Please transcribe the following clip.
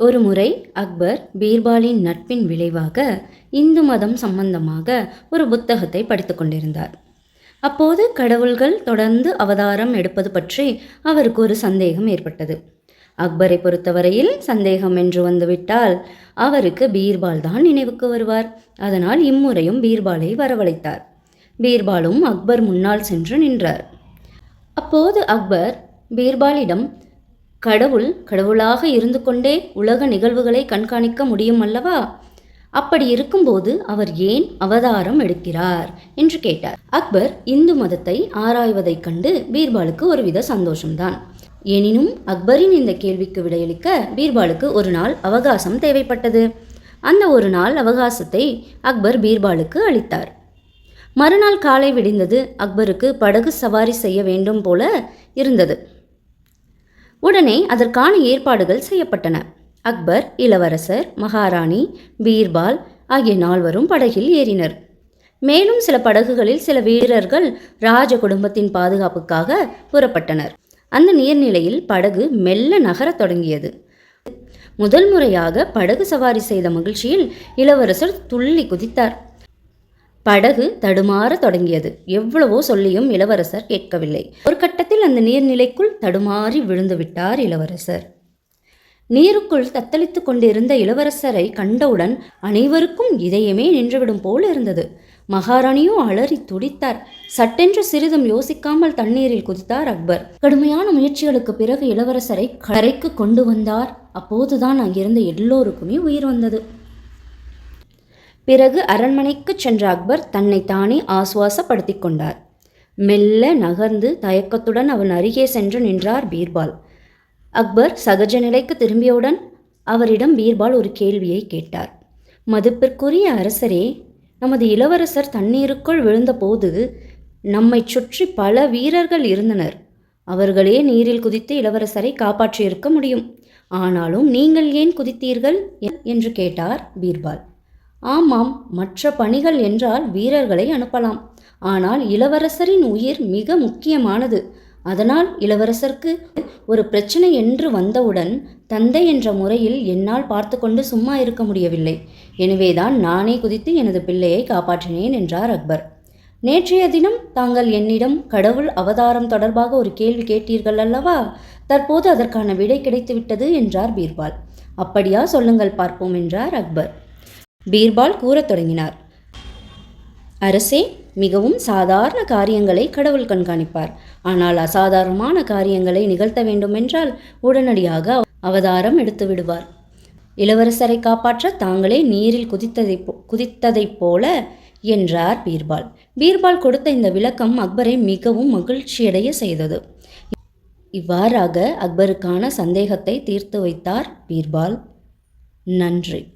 ஒரு முறை அக்பர் பீர்பாலின் நட்பின் விளைவாக இந்து மதம் சம்பந்தமாக ஒரு புத்தகத்தை படித்து கொண்டிருந்தார். அப்போது கடவுள்கள் தொடர்ந்து அவதாரம் எடுப்பது பற்றி அவருக்கு ஒரு சந்தேகம் ஏற்பட்டது. அக்பரை பொறுத்தவரையில் சந்தேகம் என்று வந்துவிட்டால் அவருக்கு பீர்பால் தான் நினைவுக்கு வருவார். அதனால் இம்முறையும் பீர்பாலை வரவழைத்தார். பீர்பாலும் அக்பர் முன்னால் சென்று நின்றார். அப்போது அக்பர் பீர்பாலிடம் கடவுள் கடவுளாக இருந்து கொண்டே உலக நிகழ்வுகளை கண்காணிக்க முடியும் அல்லவா? அப்படி இருக்கும்போது அவர் ஏன் அவதாரம் எடுக்கிறார்? என்று கேட்டார். அக்பர் இந்து மதத்தை ஆராய்வதைக் கண்டு பீர்பாலுக்கு ஒருவித சந்தோஷம்தான். எனினும் அக்பரின் இந்த கேள்விக்கு விடையளிக்க பீர்பாலுக்கு ஒரு நாள் அவகாசம் தேவைப்பட்டது. அந்த ஒரு நாள் அவகாசத்தை அக்பர் பீர்பாலுக்கு அளித்தார். மறுநாள் காலை விடிந்தது அக்பருக்கு படகு சவாரி செய்ய வேண்டும் போல இருந்தது. உடனே அதற்கான ஏற்பாடுகள் செய்யப்பட்டன. அக்பர் இளவரசர் மகாராணி பீர்பால் ஆகிய நால்வரும் படகில் ஏறினர். மேலும் சில படகுகளில் சில வீரர்கள் ராஜ குடும்பத்தின் பாதுகாப்புக்காக புறப்பட்டனர். அந்த நீர்நிலையில் படகு மெல்ல நகரத் தொடங்கியது. முதல் முறையாக படகு சவாரி செய்த மகிழ்ச்சியில் இளவரசர் துள்ளி குதித்தார். படகு தடுமாற தொடங்கியது. எவ்வளவோ சொல்லியும் இளவரசர் கேட்கவில்லை. ஒரு கட்டத்தில் அந்த நீர்நிலைக்குள் தடுமாறி விழுந்து விட்டார் இளவரசர். நீருக்குள் தத்தளித்து கொண்டிருந்த இளவரசரை கண்டவுடன் அனைவருக்கும் இதயமே நின்றுவிடும் போல் இருந்தது. மகாராணியோ அலறி துடித்தார். சட்டென்று சிறிதும் யோசிக்காமல் தண்ணீரில் குதித்தார் அக்பர். கடுமையான முயற்சிகளுக்கு பிறகு இளவரசரை கரைக்கு கொண்டு வந்தார். அப்போதுதான் அங்கிருந்த எல்லோருக்குமே உயிர் வந்தது. பிறகு அரண்மனைக்கு சென்ற அக்பர் தன்னை தானே ஆசுவாசப்படுத்தி கொண்டார். மெல்ல நகர்ந்து தயக்கத்துடன் அவன் அருகே சென்று நின்றார் பீர்பால். அக்பர் சகஜ நிலைக்கு திரும்பியவுடன் அவரிடம் பீர்பால் ஒரு கேள்வியை கேட்டார். மதிப்பிற்குரிய அரசரே நமது இளவரசர் தண்ணீருக்குள் விழுந்தபோது நம்மை சுற்றி பல வீரர்கள் இருந்தனர். அவர்களே நீரில் குதித்து இளவரசரை காப்பாற்றியிருக்க முடியும். ஆனாலும் நீங்கள் ஏன் குதித்தீர்கள்? என்று கேட்டார் பீர்பால். ஆமாம் மற்ற பணிகள் என்றால் வீரர்களை அனுப்பலாம். ஆனால் இளவரசரின் உயிர் மிக முக்கியமானது. அதனால் இளவரசருக்கு ஒரு பிரச்சனை என்று வந்தவுடன் தந்தை என்ற முறையில் என்னால் பார்த்து கொண்டு சும்மா இருக்க முடியவில்லை. எனவேதான் நானே குதித்து எனது பிள்ளையை காப்பாற்றினேன் என்றார் அக்பர். நேற்றைய தினம் தாங்கள் என்னிடம் கடவுள் அவதாரம் தொடர்பாக ஒரு கேள்வி கேட்டீர்கள் அல்லவா? தற்போது அதற்கான விடை கிடைத்துவிட்டது என்றார் பீர்பால். அப்படியா சொல்லுங்கள் பார்ப்போம் என்றார் அக்பர். பீர்பால் கூறத் தொடங்கினார். அரசே மிகவும் சாதாரண காரியங்களை கடவுள் கண்காணிப்பார். ஆனால் அசாதாரணமான காரியங்களை நிகழ்த்த வேண்டுமென்றால் உடனடியாக அவதாரம் எடுத்து விடுவார். இளவரசரை காப்பாற்ற தாங்களே நீரில் குதித்ததை குதித்ததைப் போல என்றார் பீர்பால். பீர்பால் கொடுத்த இந்த விளக்கம் அக்பரை மிகவும் மகிழ்ச்சியடைய செய்தது. இவ்வாறாக அக்பருக்கான சந்தேகத்தை தீர்த்து வைத்தார் பீர்பால். நன்றி.